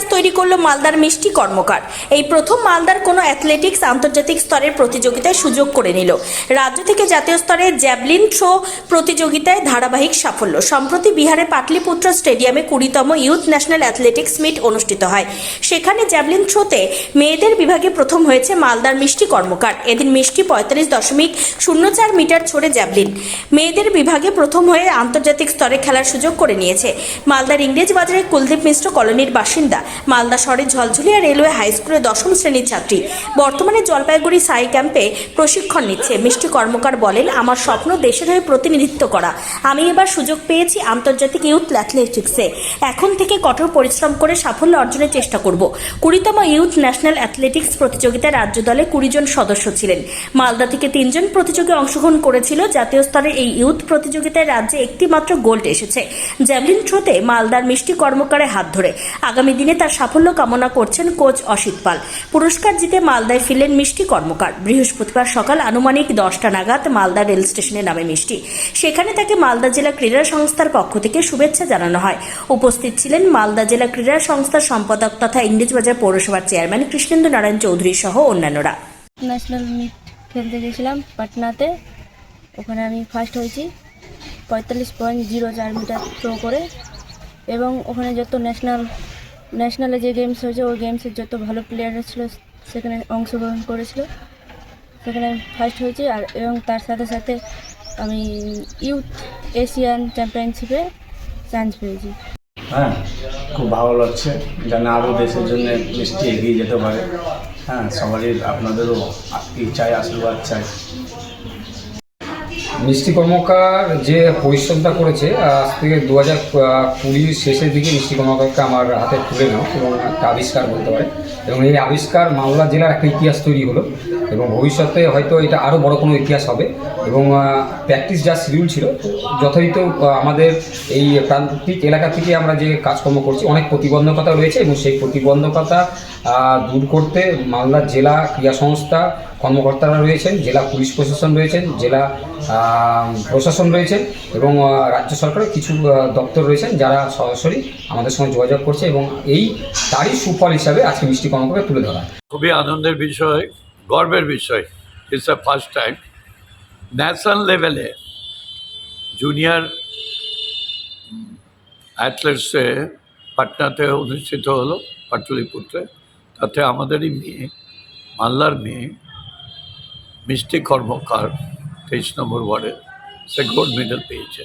ইতিহাস তৈরি করল মালদার মিষ্টি কর্মকার। এই প্রথম মালদার কোনো অ্যাথলেটিক্স আন্তর্জাতিক স্তরের প্রতিযোগিতায় সুযোগ করে নিল। রাজ্য থেকে জাতীয় স্তরে জ্যাভলিন থ্রো প্রতিযোগিতায় ধারাবাহিক সাফল্য। সম্প্রতি বিহারে পাটলিপুত্র স্টেডিয়ামে কুড়িতম ইউথ ন্যাশনাল অ্যাথলেটিক্স মিট অনুষ্ঠিত হয়। সেখানে জ্যাভলিন থ্রোতে মেয়েদের বিভাগে প্রথম হয়েছে মালদার মিষ্টি কর্মকার। এদিন মিষ্টি পঁয়তাল্লিশ দশমিক শূন্য চার মিটার ছড়ে জ্যাভলিন। মেয়েদের বিভাগে প্রথম হয়ে আন্তর্জাতিক স্তরে খেলার সুযোগ করে নিয়েছে। মালদার ইংরেজ বাজারের কুলদীপ মিশ্র কলোনির বাসিন্দা। মালদা শহরের ঝলঝলিয়া রেলওয়ে হাই স্কুলের দশম শ্রেণির ছাত্রী। বর্তমানে জলপাইগুড়ি সাই ক্যাম্পে প্রশিক্ষণ নিচ্ছে। মিষ্টি কর্মকার বলেন, আমার স্বপ্ন দেশের হয়ে প্রতিনিধিত্ব করা। আমি এবার সুযোগ পেয়েছি আন্তর্জাতিক ইউথ অ্যাথলেটিক্সে। এখন থেকে কঠোর পরিশ্রম করে সাফল্য অর্জনের চেষ্টা করব। কুড়িতম ইউথ ন্যাশনাল অ্যাথলেটিক্স প্রতিযোগিতায় রাজ্য দলে কুড়ি জন সদস্য ছিলেন। মালদা থেকে তিনজন প্রতিযোগী অংশগ্রহণ করেছিল। জাতীয় স্তরে এই ইউথ প্রতিযোগিতায় রাজ্যে একটি মাত্র গোল্ড এসেছে। জ্যাভলিন থ্রোতে মালদার মিষ্টি কর্মকারের হাত ধরে। আগামী দিনে তার সাফল্য কামনা করছেন কোচ অসিত পাল। পুরস্কার জিতে মালদায় ফিরলেন মিষ্টি কর্মকার। বৃহস্পতিবার সকাল আনুমানিক দশটা নাগাদ মালদা রেল স্টেশনে নামে মিষ্টি। সেখানে তাকে মালদা জেলা ক্রীড়া সংস্থার পক্ষ থেকে শুভেচ্ছা জানানো হয়। উপস্থিত ছিলেন মালদা জেলা ক্রীড়া সংস্থার সম্পাদক তথা ইংরেজবাজার পৌরসভার চেয়ারম্যান কৃষ্ণেন্দু নারায়ণ চৌধুরী সহ অন্যান্যরা। ন্যাশনাল মিট খেলতে গেছিলাম পাটনাতে। ওখানে আমি ফার্স্ট হয়েছি। পঁয়তাল্লিশ পয়েন্ট জিরো চার মিটার থ্রো করে। এবং ওখানে যত ন্যাশনাল ন্যাশনালে যে গেমস হয়েছে, ওই গেমসের যত ভালো প্লেয়াররা ছিল, সেখানে অংশগ্রহণ করেছিল। সেখানে ফার্স্ট হয়েছি আর এবং তার সাথে সাথে আমি ইউথ এশিয়ান চ্যাম্পিয়নশিপে চান্স পেয়েছি। হ্যাঁ খুব ভালো লাগছে যেন আরও দেশের জন্য মিষ্টি এগিয়ে যেতে পারে। হ্যাঁ সবারই আপনাদেরও চাই আশীর্বাদ চাই। মিষ্টি কর্মকার যে পরিশ্রমটা করেছে, আজ থেকে দু হাজার কুড়ির শেষের দিকে মিষ্টি কর্মকারকে আমার হাতে তুলে নাও এবং একটা আবিষ্কার বলতে পারে। এবং এই আবিষ্কার মালদা জেলার একটা ইতিহাস তৈরি হলো এবং ভবিষ্যতে হয়তো এটা আরও বড় কোনো ইতিহাস হবে। এবং প্র্যাকটিস যা শিডিউল ছিল যথাযথ আমাদের এই প্রান্তিক এলাকা থেকে আমরা যে কাজকর্ম করছি, অনেক প্রতিবন্ধকতা রয়েছে এবং সেই প্রতিবন্ধকতা দূর করতে মালদা জেলা ক্রীড়া সংস্থা কর্মকর্তারা রয়েছেন, জেলা পুলিশ প্রশাসন রয়েছেন, জেলা প্রশাসন রয়েছেন এবং রাজ্য সরকারের কিছু দপ্তর রয়েছেন যারা সরাসরি আমাদের সঙ্গে যোগাযোগ করছে এবং এই তারই সুফল হিসাবে আজকে মিষ্টি কর্মকারকে তুলে ধরা। খুবই আনন্দের বিষয়, গর্বের বিষয়। It's a first time national লেভেলে জুনিয়র অ্যাথলেটসে পাটনাতে অনুষ্ঠিত হলো পাটলিপুত্রে তাতে আমাদেরই মেয়ে মাল্লার মেয়ে, মিষ্টি কর্মকার page number what is, it's a gold medal page.